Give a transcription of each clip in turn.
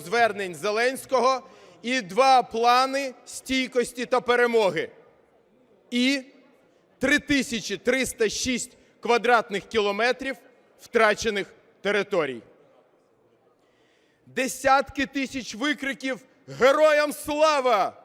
звернень Зеленського і два плани стійкості та перемоги. І 3306 квадратних кілометрів втрачених територій. Десятки тисяч викриків Героям слава!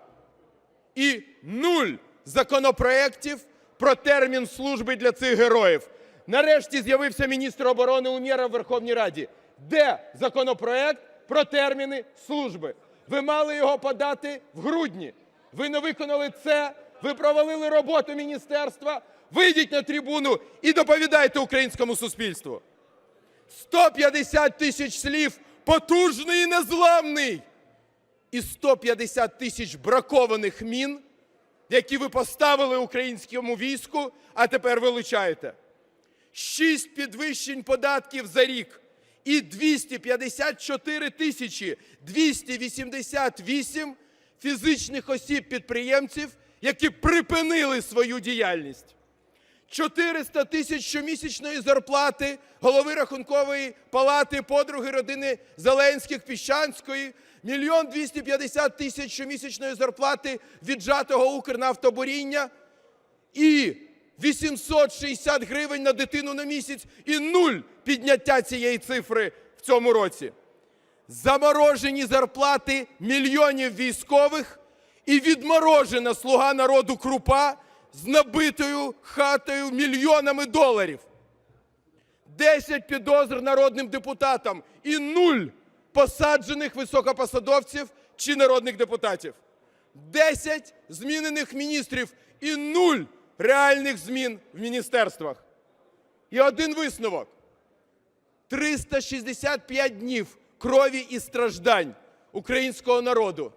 І нуль законопроєктів про термін служби для цих героїв. Нарешті з'явився міністр оборони Умєров в Верховній Раді. Де законопроєкт про терміни служби? Ви мали його подати в грудні. Ви не виконали це, ви провалили роботу міністерства. Вийдіть на трибуну і доповідайте українському суспільству. 150 тисяч слів потужний і незламний і 150 тисяч бракованих мін, які ви поставили українському війську, а тепер вилучаєте. Шість підвищень податків за рік і 254 тисячі 288 фізичних осіб-підприємців, які припинили свою діяльність. 400 тисяч щомісячної зарплати голови Рахункової палати, подруги родини Зеленських, Піщанської, мільйон 250 тисяч щомісячної зарплати віджатого Укрнафтобуріння і 860 гривень на дитину на місяць і нуль підняття цієї цифри в цьому році. Заморожені зарплати мільйонів військових і відморожена слуга народу крупа з набитою хатою мільйонами доларів. 10 підозр народним депутатам і нуль посаджених високопосадовців чи народних депутатів. 10 змінених міністрів і нуль реальних змін в міністерствах. І один висновок. 365 днів крові і страждань українського народу.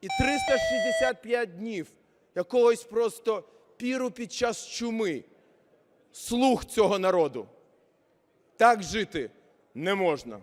І 365 днів якогось просто піру під час чуми слух цього народу. Так жити не можна.